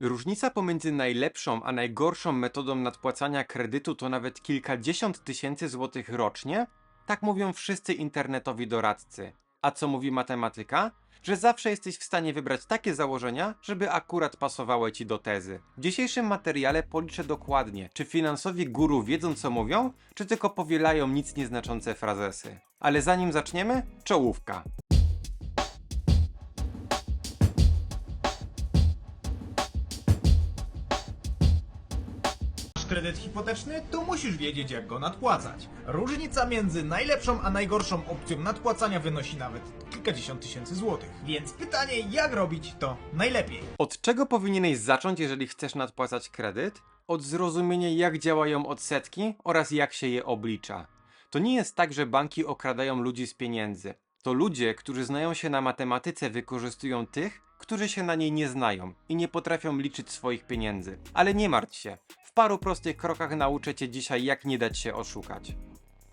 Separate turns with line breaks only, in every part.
Różnica pomiędzy najlepszą a najgorszą metodą nadpłacania kredytu to nawet kilkadziesiąt tysięcy złotych rocznie? Tak mówią wszyscy internetowi doradcy. A co mówi matematyka? Że zawsze jesteś w stanie wybrać takie założenia, żeby akurat pasowały ci do tezy. W dzisiejszym materiale policzę dokładnie, czy finansowi guru wiedzą co mówią, czy tylko powielają nic nieznaczące frazesy. Ale zanim zaczniemy, czołówka.
Kredyt hipoteczny, to musisz wiedzieć jak go nadpłacać. Różnica między najlepszą a najgorszą opcją nadpłacania wynosi nawet kilkadziesiąt tysięcy złotych. Więc pytanie jak robić to najlepiej.
Od czego powinieneś zacząć, jeżeli chcesz nadpłacać kredyt? Od zrozumienia, jak działają odsetki oraz jak się je oblicza. To nie jest tak, że banki okradają ludzi z pieniędzy. To ludzie, którzy znają się na matematyce, wykorzystują tych, którzy się na niej nie znają i nie potrafią liczyć swoich pieniędzy. Ale nie martw się. Paru prostych krokach nauczę cię dzisiaj, jak nie dać się oszukać.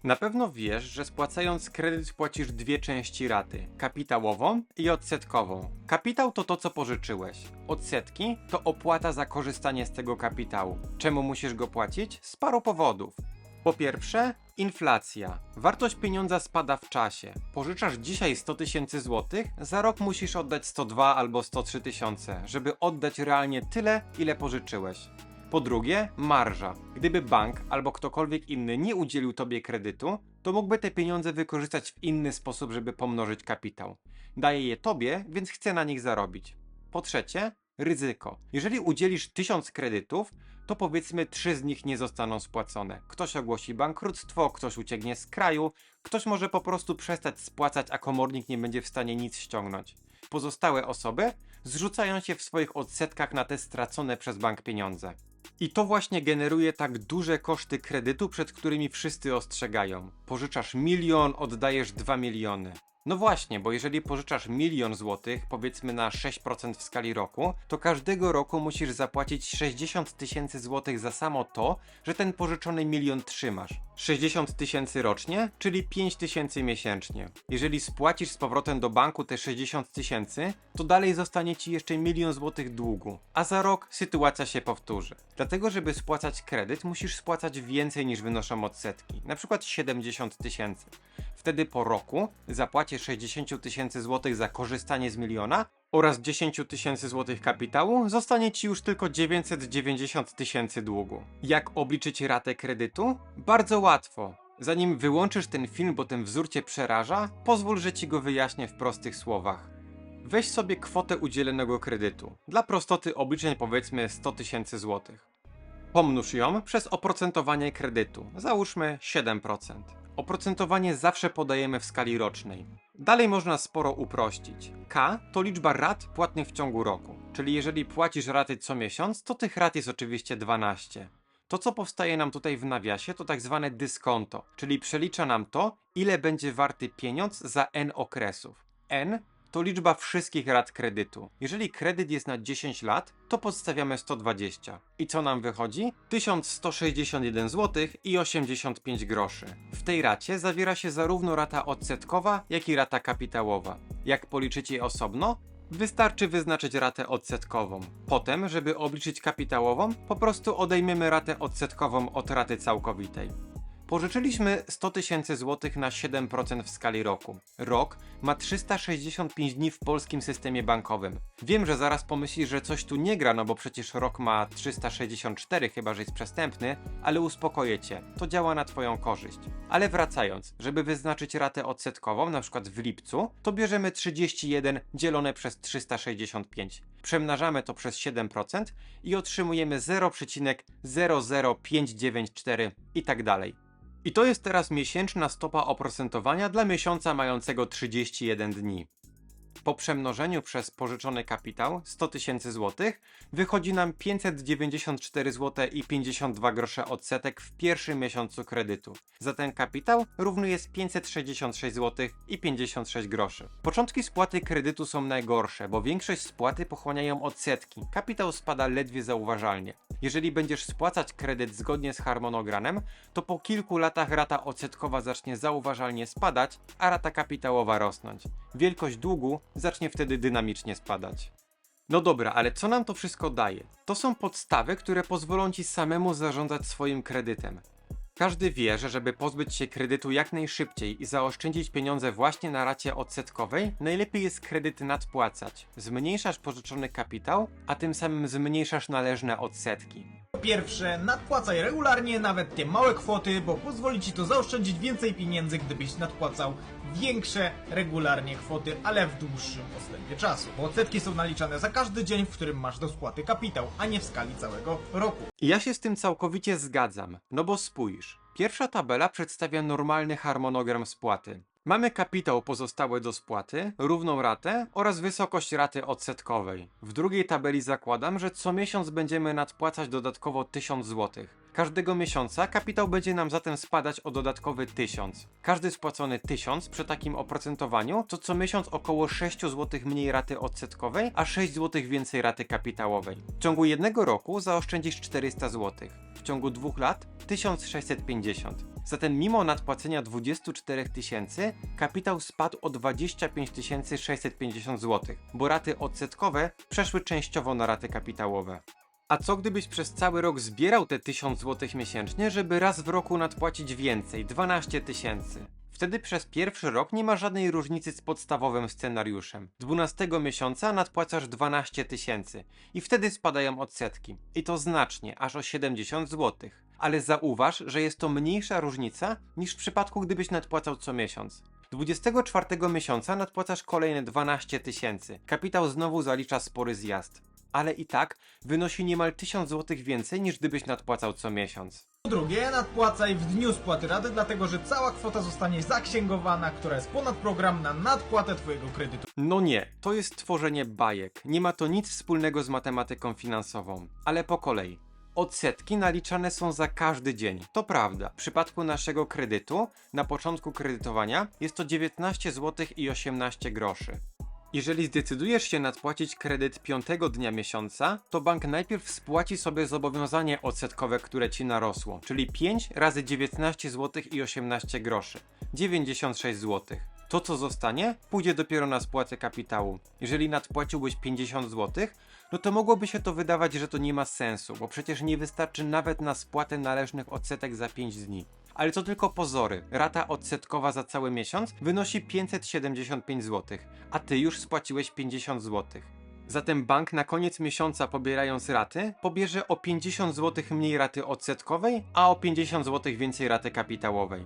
Na pewno wiesz, że spłacając kredyt płacisz dwie części raty: kapitałową i odsetkową. Kapitał to to, co pożyczyłeś. Odsetki to opłata za korzystanie z tego kapitału. Czemu musisz go płacić? Z paru powodów. Po pierwsze, inflacja. Wartość pieniądza spada w czasie. Pożyczasz dzisiaj 100 tysięcy złotych, za rok musisz oddać 102 albo 103 tysiące, żeby oddać realnie tyle, ile pożyczyłeś. Po drugie, marża. Gdyby bank albo ktokolwiek inny nie udzielił tobie kredytu, to mógłby te pieniądze wykorzystać w inny sposób, żeby pomnożyć kapitał. Daje je tobie, więc chce na nich zarobić. Po trzecie, ryzyko. Jeżeli udzielisz 1000 kredytów, to powiedzmy 3 z nich nie zostaną spłacone. Ktoś ogłosi bankructwo, ktoś ucieknie z kraju, ktoś może po prostu przestać spłacać, a komornik nie będzie w stanie nic ściągnąć. Pozostałe osoby zrzucają się w swoich odsetkach na te stracone przez bank pieniądze. I to właśnie generuje tak duże koszty kredytu, przed którymi wszyscy ostrzegają. Pożyczasz milion, oddajesz 2 miliony. No właśnie, bo jeżeli pożyczasz milion złotych, powiedzmy na 6% w skali roku, to każdego roku musisz zapłacić 60 tysięcy złotych za samo to, że ten pożyczony milion trzymasz. 60 tysięcy rocznie, czyli 5 tysięcy miesięcznie. Jeżeli spłacisz z powrotem do banku te 60 tysięcy, to dalej zostanie ci jeszcze milion złotych długu, a za rok sytuacja się powtórzy. Dlatego, żeby spłacać kredyt, musisz spłacać więcej niż wynoszą odsetki, na przykład 70 tysięcy. Wtedy po roku zapłacie 60 tysięcy złotych za korzystanie z miliona oraz 10 tysięcy złotych kapitału, zostanie ci już tylko 990 tysięcy długu. Jak obliczyć ratę kredytu? Bardzo łatwo. Zanim wyłączysz ten film, bo ten wzór cię przeraża, pozwól, że ci go wyjaśnię w prostych słowach. Weź sobie kwotę udzielonego kredytu. Dla prostoty obliczeń powiedzmy 100 tysięcy złotych. Pomnóż ją przez oprocentowanie kredytu. Załóżmy 7%. Oprocentowanie zawsze podajemy w skali rocznej. Dalej można sporo uprościć. K to liczba rat płatnych w ciągu roku. Czyli jeżeli płacisz raty co miesiąc, to tych rat jest oczywiście 12. To, co powstaje nam tutaj w nawiasie, to tak zwane dyskonto, czyli przelicza nam to, ile będzie warty pieniądz za n okresów. N to liczba wszystkich rat kredytu. Jeżeli kredyt jest na 10 lat, to podstawiamy 120. I co nam wychodzi? 1161 zł i 85 groszy. W tej racie zawiera się zarówno rata odsetkowa, jak i rata kapitałowa. Jak policzyć je osobno? Wystarczy wyznaczyć ratę odsetkową. Potem, żeby obliczyć kapitałową, po prostu odejmiemy ratę odsetkową od raty całkowitej. Pożyczyliśmy 100 tysięcy złotych na 7% w skali roku. Rok ma 365 dni w polskim systemie bankowym. Wiem, że zaraz pomyślisz, że coś tu nie gra, no bo przecież rok ma 364, chyba że jest przestępny, ale uspokoję cię, to działa na twoją korzyść. Ale wracając, żeby wyznaczyć ratę odsetkową, na przykład w lipcu, to bierzemy 31 dzielone przez 365. Przemnażamy to przez 7% i otrzymujemy 0,00594 i tak dalej. I to jest teraz miesięczna stopa oprocentowania dla miesiąca mającego 31 dni. Po przemnożeniu przez pożyczony kapitał 100 tysięcy złotych wychodzi nam 594 zł i 52 grosze odsetek w pierwszym miesiącu kredytu. Za ten kapitał równy jest 566 zł i 56 groszy. Początki spłaty kredytu są najgorsze, bo większość spłaty pochłaniają odsetki. Kapitał spada ledwie zauważalnie. Jeżeli będziesz spłacać kredyt zgodnie z harmonogramem, to po kilku latach rata odsetkowa zacznie zauważalnie spadać, a rata kapitałowa rosnąć. Wielkość długu zacznie wtedy dynamicznie spadać. No dobra, ale co nam to wszystko daje? To są podstawy, które pozwolą ci samemu zarządzać swoim kredytem. Każdy wie, że żeby pozbyć się kredytu jak najszybciej i zaoszczędzić pieniądze właśnie na racie odsetkowej, najlepiej jest kredyt nadpłacać. Zmniejszasz pożyczony kapitał, a tym samym zmniejszasz należne odsetki.
Po pierwsze, nadpłacaj regularnie nawet te małe kwoty, bo pozwoli ci to zaoszczędzić więcej pieniędzy, gdybyś nadpłacał większe regularnie kwoty, ale w dłuższym odstępie czasu. Bo odsetki są naliczane za każdy dzień, w którym masz do spłaty kapitał, a nie w skali całego roku.
Ja się z tym całkowicie zgadzam, no bo spójrz. Pierwsza tabela przedstawia normalny harmonogram spłaty. Mamy kapitał pozostały do spłaty, równą ratę oraz wysokość raty odsetkowej. W drugiej tabeli zakładam, że co miesiąc będziemy nadpłacać dodatkowo 1000 zł. Każdego miesiąca kapitał będzie nam zatem spadać o dodatkowy 1000. Każdy spłacony 1000 przy takim oprocentowaniu to co miesiąc około 6 zł mniej raty odsetkowej, a 6 zł więcej raty kapitałowej. W ciągu jednego roku zaoszczędzisz 400 zł. W ciągu dwóch lat 1650. Zatem mimo nadpłacenia 24 tysięcy, kapitał spadł o 25 650 zł, bo raty odsetkowe przeszły częściowo na raty kapitałowe. A co gdybyś przez cały rok zbierał te 1000 zł miesięcznie, żeby raz w roku nadpłacić więcej, 12 tysięcy? Wtedy przez pierwszy rok nie ma żadnej różnicy z podstawowym scenariuszem. 12 miesiąca nadpłacasz 12 tysięcy i wtedy spadają odsetki. I to znacznie, aż o 70 zł. Ale zauważ, że jest to mniejsza różnica niż w przypadku gdybyś nadpłacał co miesiąc. 24 miesiąca nadpłacasz kolejne 12 tysięcy. Kapitał znowu zalicza spory zjazd. Ale i tak wynosi niemal 1000 zł więcej niż gdybyś nadpłacał co miesiąc.
Po drugie, nadpłacaj w dniu spłaty raty, dlatego że cała kwota zostanie zaksięgowana, która jest ponad program na nadpłatę twojego kredytu.
No nie, to jest tworzenie bajek. Nie ma to nic wspólnego z matematyką finansową. Ale po kolei. Odsetki naliczane są za każdy dzień. To prawda. W przypadku naszego kredytu, na początku kredytowania, jest to 19 zł i 18 groszy. Jeżeli zdecydujesz się nadpłacić kredyt piątego dnia miesiąca, to bank najpierw spłaci sobie zobowiązanie odsetkowe, które ci narosło, czyli 5 razy 19 zł i 18 groszy, 96 zł. To co zostanie, pójdzie dopiero na spłatę kapitału. Jeżeli nadpłaciłbyś 50 zł, no to mogłoby się to wydawać, że to nie ma sensu, bo przecież nie wystarczy nawet na spłatę należnych odsetek za 5 dni. Ale to tylko pozory. Rata odsetkowa za cały miesiąc wynosi 575 zł, a ty już spłaciłeś 50 zł. Zatem bank na koniec miesiąca pobierając raty, pobierze o 50 zł mniej raty odsetkowej, a o 50 zł więcej raty kapitałowej.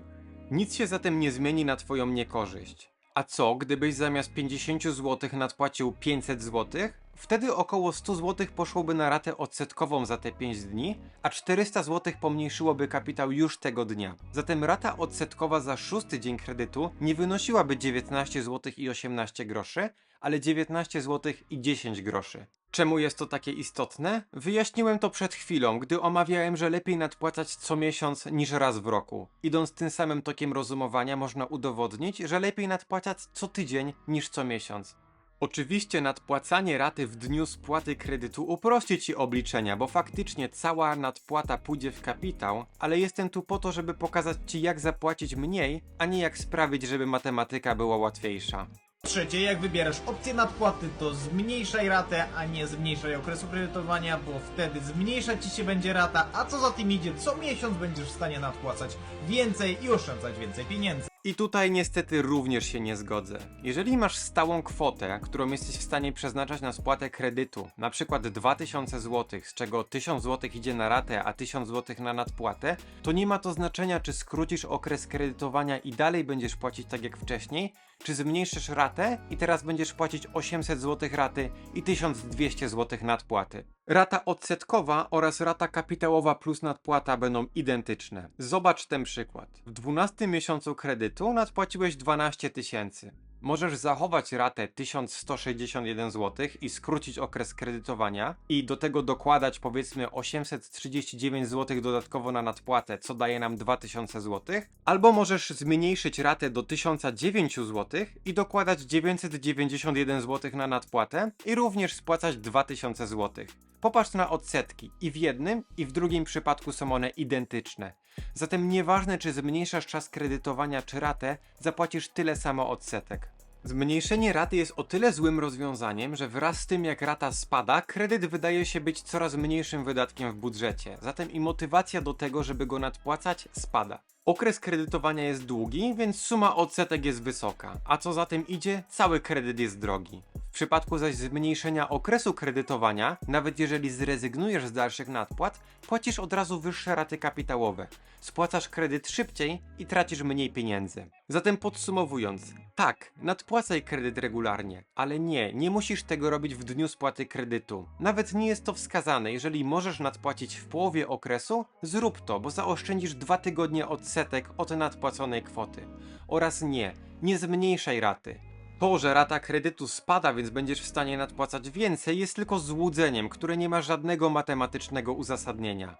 Nic się zatem nie zmieni na twoją niekorzyść. A co, gdybyś zamiast 50 zł nadpłacił 500 zł? Wtedy około 100 zł poszłoby na ratę odsetkową za te 5 dni, a 400 zł pomniejszyłoby kapitał już tego dnia. Zatem rata odsetkowa za szósty dzień kredytu nie wynosiłaby 19 zł i 18 groszy, ale 19 zł i 10 groszy. Czemu jest to takie istotne? Wyjaśniłem to przed chwilą, gdy omawiałem, że lepiej nadpłacać co miesiąc niż raz w roku. Idąc tym samym tokiem rozumowania, można udowodnić, że lepiej nadpłacać co tydzień niż co miesiąc. Oczywiście nadpłacanie raty w dniu spłaty kredytu uprości ci obliczenia, bo faktycznie cała nadpłata pójdzie w kapitał, ale jestem tu po to, żeby pokazać ci jak zapłacić mniej, a nie jak sprawić, żeby matematyka była łatwiejsza.
Trzecie, jak wybierasz opcję nadpłaty, to zmniejszaj ratę, a nie zmniejszaj okresu kredytowania, bo wtedy zmniejsza ci się będzie rata, a co za tym idzie, co miesiąc będziesz w stanie nadpłacać więcej i oszczędzać więcej pieniędzy.
I tutaj niestety również się nie zgodzę. Jeżeli masz stałą kwotę, którą jesteś w stanie przeznaczać na spłatę kredytu, na przykład 2000 zł, z czego 1000 zł idzie na ratę, a 1000 zł na nadpłatę, to nie ma to znaczenia, czy skrócisz okres kredytowania i dalej będziesz płacić tak jak wcześniej, czy zmniejszysz ratę i teraz będziesz płacić 800 zł raty i 1200 zł nadpłaty. Rata odsetkowa oraz rata kapitałowa plus nadpłata będą identyczne. Zobacz ten przykład. W 12 miesiącu kredytu nadpłaciłeś 12 tysięcy. Możesz zachować ratę 1161 zł i skrócić okres kredytowania i do tego dokładać powiedzmy 839 zł dodatkowo na nadpłatę, co daje nam 2000 zł, albo możesz zmniejszyć ratę do 1009 zł i dokładać 991 zł na nadpłatę i również spłacać 2000 zł. Popatrz na odsetki. I w jednym, i w drugim przypadku są one identyczne. Zatem nieważne, czy zmniejszasz czas kredytowania, czy ratę, zapłacisz tyle samo odsetek. Zmniejszenie raty jest o tyle złym rozwiązaniem, że wraz z tym jak rata spada, kredyt wydaje się być coraz mniejszym wydatkiem w budżecie, zatem i motywacja do tego, żeby go nadpłacać, spada. Okres kredytowania jest długi, więc suma odsetek jest wysoka, a co za tym idzie, cały kredyt jest drogi. Przypadku zaś zmniejszenia okresu kredytowania, nawet jeżeli zrezygnujesz z dalszych nadpłat, płacisz od razu wyższe raty kapitałowe. Spłacasz kredyt szybciej i tracisz mniej pieniędzy. Zatem podsumowując, tak, nadpłacaj kredyt regularnie, ale nie, nie musisz tego robić w dniu spłaty kredytu. Nawet nie jest to wskazane, jeżeli możesz nadpłacić w połowie okresu, zrób to, bo zaoszczędzisz dwa tygodnie odsetek od nadpłaconej kwoty. Oraz nie, nie zmniejszaj raty. To, że rata kredytu spada, więc będziesz w stanie nadpłacać więcej, jest tylko złudzeniem, które nie ma żadnego matematycznego uzasadnienia.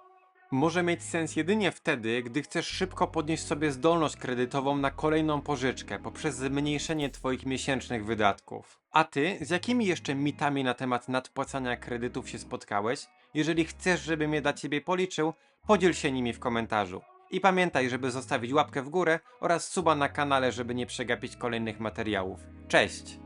Może mieć sens jedynie wtedy, gdy chcesz szybko podnieść sobie zdolność kredytową na kolejną pożyczkę poprzez zmniejszenie Twoich miesięcznych wydatków. A Ty, z jakimi jeszcze mitami na temat nadpłacania kredytów się spotkałeś? Jeżeli chcesz, żebym je dla Ciebie policzył, podziel się nimi w komentarzu. I pamiętaj, żeby zostawić łapkę w górę oraz suba na kanale, żeby nie przegapić kolejnych materiałów. Cześć!